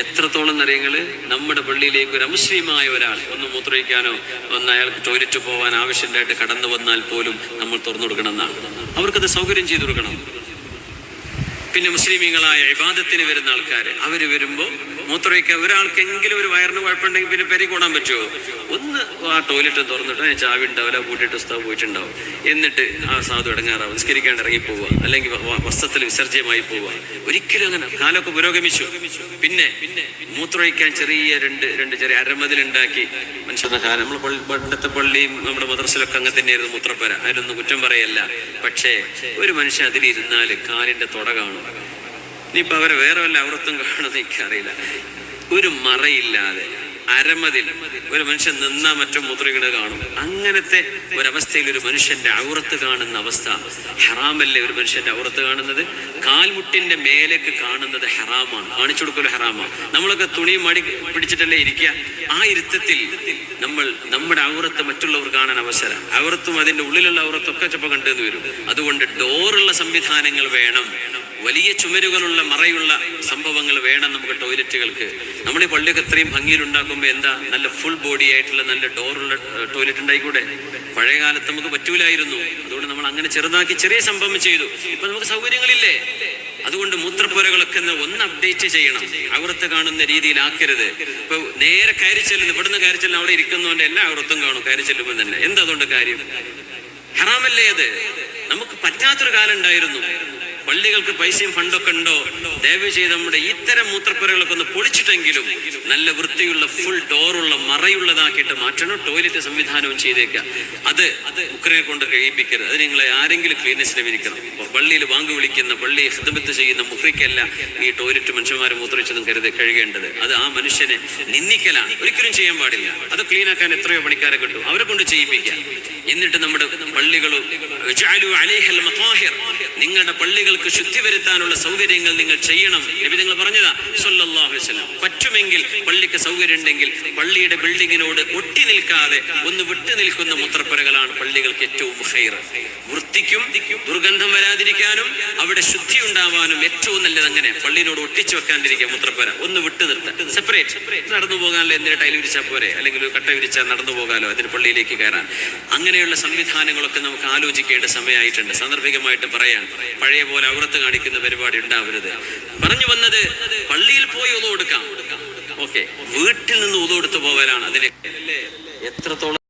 എത്രത്തോളം നിറയങ്ങൾ നമ്മുടെ പള്ളിയിലേക്ക് ഒരു അമുസ്ലിമായ ഒരാൾ ഒന്ന് മൂത്രയിക്കാനോ ഒന്ന് അയാൾക്ക് ടോയ്ലറ്റ് പോകാൻ ആവശ്യമില്ലായിട്ട് കടന്നു വന്നാൽ പോലും നമ്മൾ തുറന്നു കൊടുക്കണം എന്നാണ്. അവർക്കത് സൗകര്യം ചെയ്തു കൊടുക്കണം. പിന്നെ മുസ്ലിമീങ്ങളായ ഇബാദത്തിന് വരുന്ന ആൾക്കാർ അവർ വരുമ്പോൾ മൂത്രമൊഴിക്കാൻ ഒരാൾക്കെങ്കിലും ഒരു വയറിന് കുഴപ്പമുണ്ടെങ്കിൽ പിന്നെ പെരി കൂടാൻ പറ്റുമോ? ഒന്ന് ആ ടോയ്ലറ്റ് തുറന്നിട്ട് ഞാൻ ചാവി ഉണ്ടാവില്ല കൂട്ടിയിട്ട് ഉസ്താവ് പോയിട്ടുണ്ടാവും. എന്നിട്ട് ആ സാധു ഇടങ്ങാറാവും. നിസ്കരിക്കാണ്ട് ഇറങ്ങി പോവുക അല്ലെങ്കിൽ വസ്ത്രത്തിൽ വിസർജ്യമായി പോവുക ഒരിക്കലും അങ്ങനെ കാലമൊക്കെ പുരോഗമിച്ചു. പിന്നെ മൂത്രമൊഴിക്കാൻ ചെറിയ രണ്ട് രണ്ട് ചെറിയ അരമതിലുണ്ടാക്കി. മനുഷ്യരുടെ കാലം. നമ്മൾ പണ്ടത്തെ പള്ളിയും നമ്മുടെ മദ്രസിലൊക്കെ അങ്ങനെ തന്നെയായിരുന്നു മൂത്രപ്പര. അതിനൊന്നും കുറ്റം പറയല്ല. പക്ഷേ ഒരു മനുഷ്യൻ അതിലിരുന്നാൽ കാലിന്റെ തുട കാണും. ഇനിയിപ്പോ അവരെ വേറെ വല്ല അവൃത്തം കാണുമെന്ന് എനിക്കറിയില്ല. ഒരു മറയില്ലാതെ അരമതിൽ ഒരു മനുഷ്യൻ നിന്നാ മറ്റോ മുദ്രകൾ കാണും. അങ്ങനത്തെ ഒരവസ്ഥയിൽ ഒരു മനുഷ്യന്റെ ഔറത്ത് കാണുന്ന അവസ്ഥ ഹറാമല്ലേ ഒരു മനുഷ്യന്റെ ഔറത്ത് കാണുന്നത്? കാൽമുട്ടിന്റെ മേലേക്ക് കാണുന്നത് ഹറാമാണ്. കാണിച്ചു കൊടുക്കൽ ഹറാമാണ്. നമ്മളൊക്കെ തുണി മടി പിടിച്ചിട്ടല്ലേ ഇരിക്കുക? ആ ഇരുത്തത്തിൽ നമ്മൾ നമ്മുടെ ഔറത്ത് മറ്റുള്ളവർ കാണാൻ അവസരം. ഔറത്തും അതിന്റെ ഉള്ളിലുള്ള ഔറത്തൊക്കെ ചിലപ്പോൾ കണ്ടെന്ന് വരും അതുകൊണ്ട് ഡോറുള്ള സംവിധാനങ്ങൾ വേണം. വലിയ ചുമരുകളുള്ള മറയുള്ള സംഭവങ്ങൾ വേണം നമുക്ക് ടോയ്ലറ്റുകൾക്ക്. നമ്മൾ ഈ പള്ളിയൊക്കെ ഇത്രയും ഭംഗിയിൽ ഉണ്ടാക്കുമ്പോൾ എന്താ നല്ല ഫുൾ ബോഡി ആയിട്ടുള്ള നല്ല ഡോറുള്ള ടോയ്ലറ്റ് ഉണ്ടായിക്കൂടെ? പഴയ കാലത്ത് നമുക്ക് പറ്റൂലായിരുന്നു. അതുകൊണ്ട് നമ്മൾ അങ്ങനെ ചെറുതാക്കി ചെറിയ സംഭവം ചെയ്തു. ഇപ്പൊ നമുക്ക് സൗകര്യങ്ങളില്ലേ? അതുകൊണ്ട് മൂത്രപ്പുരകളൊക്കെ ഒന്ന് ഒന്ന് അപ്ഡേറ്റ് ചെയ്യണം. അവിടുത്തെ കാണുന്ന രീതിയിലാക്കരുത്. ഇപ്പൊ നേരെ കയറി ചെല്ലുന്നു ഇവിടുന്ന് കയറി ചെല്ലുന്ന അവിടെ ഇരിക്കുന്നതുകൊണ്ട് എല്ലാ അവിടത്തും കാണും. കയറി ചെല്ലുമ്പോൾ തന്നെ. എന്താ അതുകൊണ്ട് കാര്യം? ഹറാമല്ലേ അത്? നമുക്ക് പറ്റാത്തൊരു കാലം ഉണ്ടായിരുന്നു. പള്ളികൾക്ക് പൈസയും ഫണ്ടൊക്കെ ഉണ്ടോ? ദയവ് ചെയ്ത് നമ്മുടെ ഇത്തരം മൂത്രപ്പുരകളൊക്കെ ഒന്ന് പൊളിച്ചിട്ടെങ്കിലും നല്ല വൃത്തിയുള്ള ഫുൾ ഡോറുള്ള മറയുള്ളതാക്കിയിട്ട് മാറ്റണം. ടോയ്ലറ്റ് സംവിധാനവും ചെയ്തേക്കുക അത് അത് ഉക്രനെ കൊണ്ട് കഴിയിപ്പിക്കരുത് അത് നിങ്ങളെ ആരെങ്കിലും ക്ലീനസ് വിരിക്കണം പള്ളിയിൽ വാങ്ങി വിളിക്കുന്ന പള്ളിയെ ഹിതമത്ത് ചെയ്യുന്ന മുഹ്രിക്കല്ല ഈ ടോയ്ലറ്റ് മനുഷ്യന്മാർ മൂത്രവിച്ചതും കരുതി കഴുകേണ്ടത്. അത് ആ മനുഷ്യനെ നിന്ദിക്കലാണ്. ഒരിക്കലും ചെയ്യാൻ പാടില്ല. അത് ക്ലീനാക്കാൻ എത്രയോ പണിക്കാരെ കിട്ടും അവരെ കൊണ്ട് ചെയ്യിപ്പിക്കുക എന്നിട്ട് നമ്മുടെ പള്ളികളും നിങ്ങളുടെ അലൈഹൽ പള്ളികൾക്ക് ശുദ്ധി വരുത്താനുള്ള സൗകര്യങ്ങൾ നിങ്ങൾ ചെയ്യണം നബി നിങ്ങൾ പറഞ്ഞതാ സല്ലല്ലാഹു അലൈഹി വസല്ലം. പറ്റുമെങ്കിൽ പള്ളിക്ക് സൗകര്യം ഉണ്ടെങ്കിൽ പള്ളിയുടെ ബിൽഡിങ്ങിനോട് ഒട്ടി നിൽക്കാതെ ഒന്ന് വിട്ടു നിൽക്കുന്ന മുത്രപ്പുരകളാണ് പള്ളികൾക്ക് ഏറ്റവും വൃത്തിക്കും ദുർഗന്ധം വരാതിരിക്കാനും അവിടെ ശുദ്ധി ഉണ്ടാവാനും ഏറ്റവും നല്ലത് അങ്ങനെ. പള്ളിനോട് ഒട്ടിച്ചു വെക്കാണ്ടിരിക്കുക മുത്രപ്പുര. ഒന്ന് വിട്ടു നിർത്താം. സെപ്പറേറ്റ് നടന്നു പോകാനല്ലോ എന്തിനാ ടൈൽ വിരിച്ചാൽ പോരെ? അല്ലെങ്കിൽ ഒരു കട്ട വിരിച്ചാൽ നടന്നു പോകാലോ? അതിന് പള്ളിയിലേക്ക് കയറാൻ. അങ്ങനെയുള്ള സംവിധാനങ്ങളൊക്കെ നമുക്ക് ആലോചിക്കേണ്ട സമയമായിട്ടുണ്ട്. സാന്ദർഭികമായിട്ട് പറയാൻ പഴയ പോലെ ഔറത്ത് കാണിക്കുന്ന പരിപാടി ഉണ്ടാവരുത്. പറഞ്ഞു വന്നത് പള്ളിയിൽ പോയി ഒതു കൊടുക്കാം ഓക്കെ. വീട്ടിൽ നിന്ന് ഒതു കൊടുത്തു അതിനെ എത്രത്തോളം